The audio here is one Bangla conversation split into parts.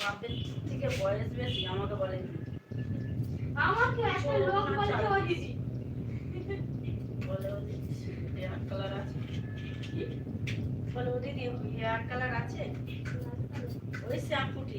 বাপের থেকে বয়স বেশি আমাকে বলে আমাকে একটা লোক বলছে ওই দিদি বলে ও দিদি হেয়ার কালার আছে। বলে ও দিদি হেয়ার কালার আছে? ওই শ্যাম্পুটি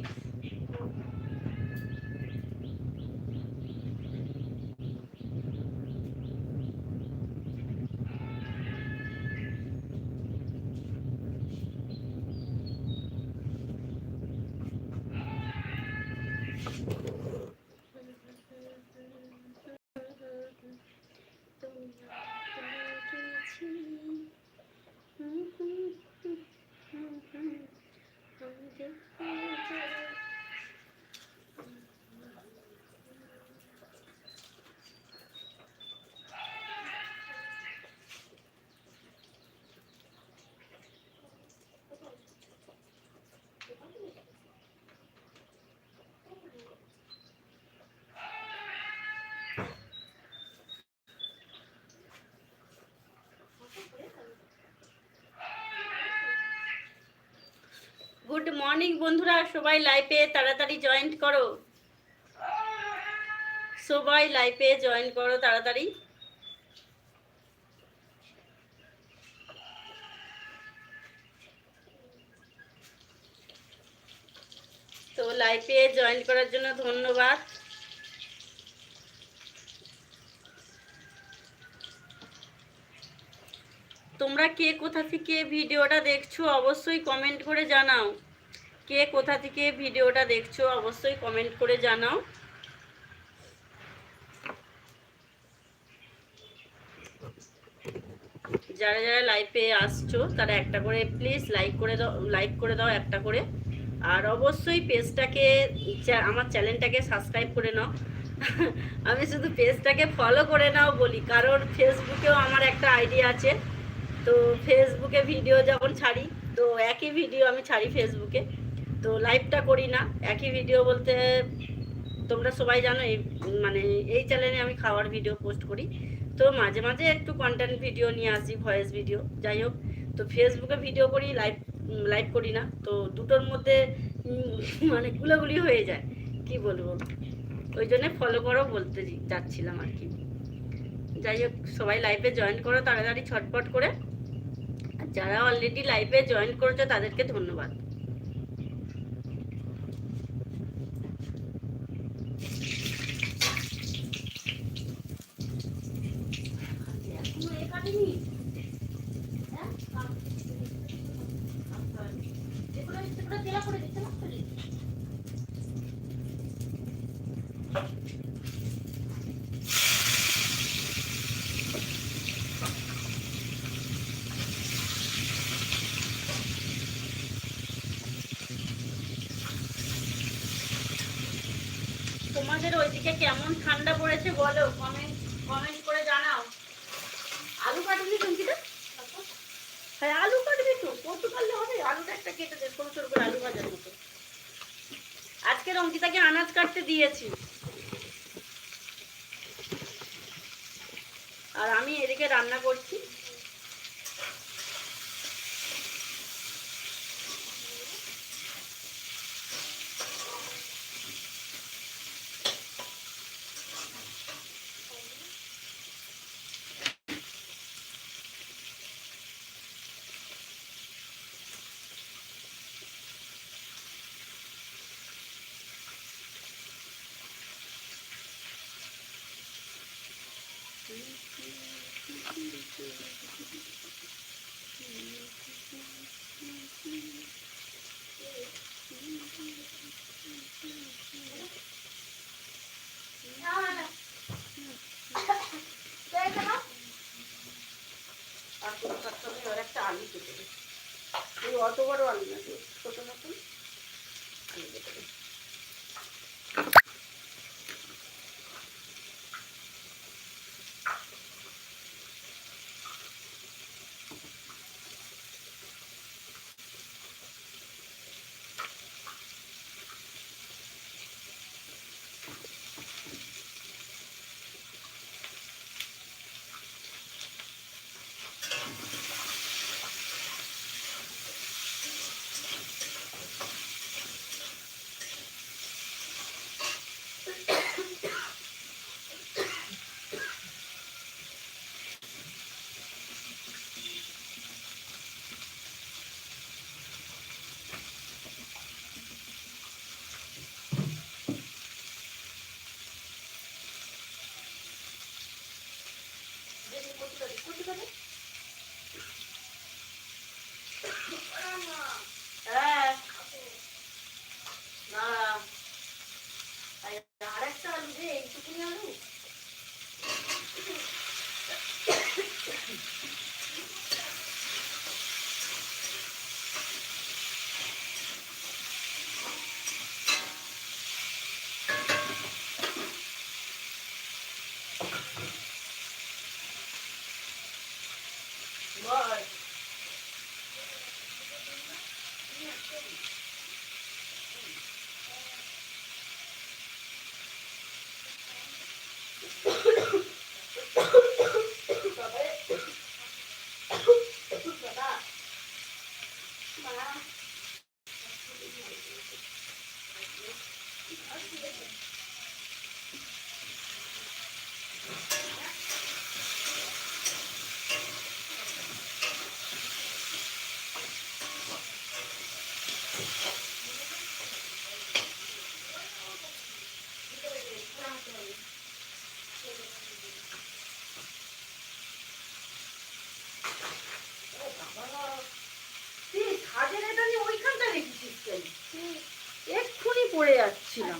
গুড মর্নিং বন্ধুরা, সবাই লাইভে তাড়াতাড়ি জয়েন করো। সবাই লাইভে জয়েন করো তাড়াতাড়ি। তো লাইভে জয়েন করার জন্য ধন্যবাদ। তোমরা কে কোথা থেকে ভিডিওটা দেখছ অবশ্যই কমেন্ট করে জানাও। কে কোথা থেকে ভিডিওটা দেখছ অবশ্যই কমেন্ট করে জানাও। যারা যারা লাইভে আসছো, তারা একটা করে প্লিজ লাইক করে দাও লাইক করে দাও একটা করে। আর অবশ্যই পেজটাকে আমার চ্যানেলটাকে সাবস্ক্রাইব করে নাও। আমি শুধু পেজটাকে ফলো করে নাও বলি, কারণ ফেসবুকেও আমার একটা আইডিয়া আছে। তো ফেসবুকে ভিডিও যখন ছাড়ি, তো একই ভিডিও আমি ছাড়ি ফেসবুকে তো লাইভটা করি না, একই ভিডিও বলতে তোমরা সবাই জানো এই মানে এই চ্যানেলে আমি খাওয়ার ভিডিও পোস্ট করি। তো মাঝে মাঝে একটু কন্টেন্ট ভিডিও নিয়ে আসি ভয়েস ভিডিও যাই হোক। তো ফেসবুকে ভিডিও করি লাইভ লাইভ করি না। তো দুটোর মধ্যে মানে গুলাগুলি হয়ে যায়, কি বলব? ওই জন্য ফলো করো বলতে যাচ্ছিলাম আর কি। যাই হোক, সবাই লাইভে জয়েন করো তাড়াতাড়ি ছটপট করে। যারা অলরেডি লাইভে জয়েন করেছে তাদেরকে ধন্যবাদ। কাটেনি হ্যাঁ? করে তোমাদের ওইদিকে কেমন ঠান্ডা পড়েছে বলো? কমেন্ট কমেন্ট করে জানাও। আলু কাটবি টুঙ্কিটা হ্যাঁ আলু কাটবি তো কত কাটলে হবে। আলুটা একটা কেটে দে, ছোট ছোট করে আলু ভাজার মতো। আজকে রঙ্কিতাকে আনাজ কাটতে দিয়েছি। আর আমি এদিকে রান্না করছি। অত বড় আলু না। Bye. যাচ্ছিলাম।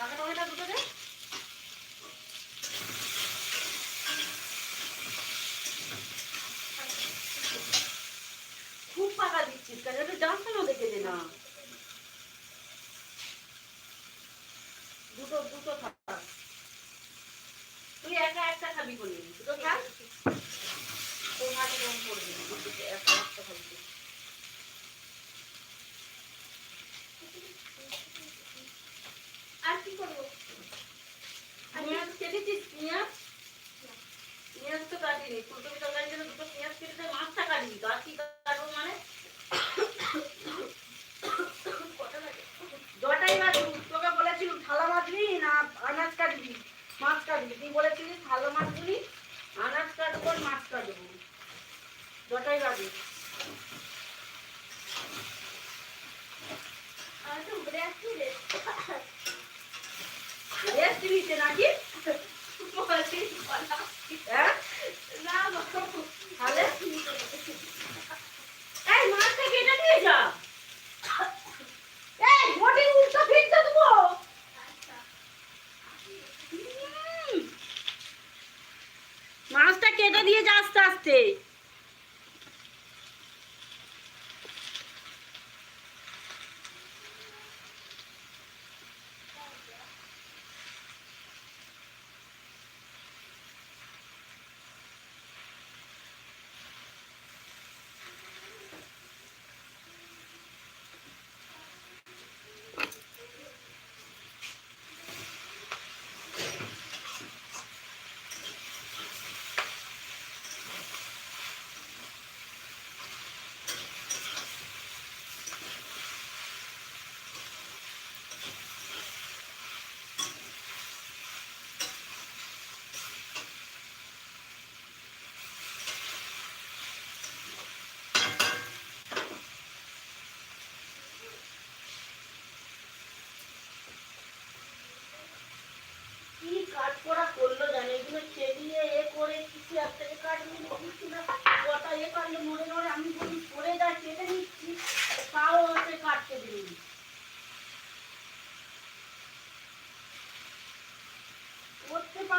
কাঁচা টমেটো দুটো দে খুব পাকা দিচ্ছিস কাজে ডান্স কেন দেখে দে না। কাটিনি ফুলকপি তরকারির জন্য দুটো পেঁয়াজ কি কাটবো মানে? তোকে থালা না আনাজ কাটবি। মাছ কাটবি। তুই বলেছিলি থালা মাছগুলি কেটে দিয়েছে আস্তে আস্তে।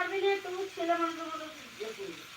পারবি না তো ছেলে মানুষের মতো ইয়ে।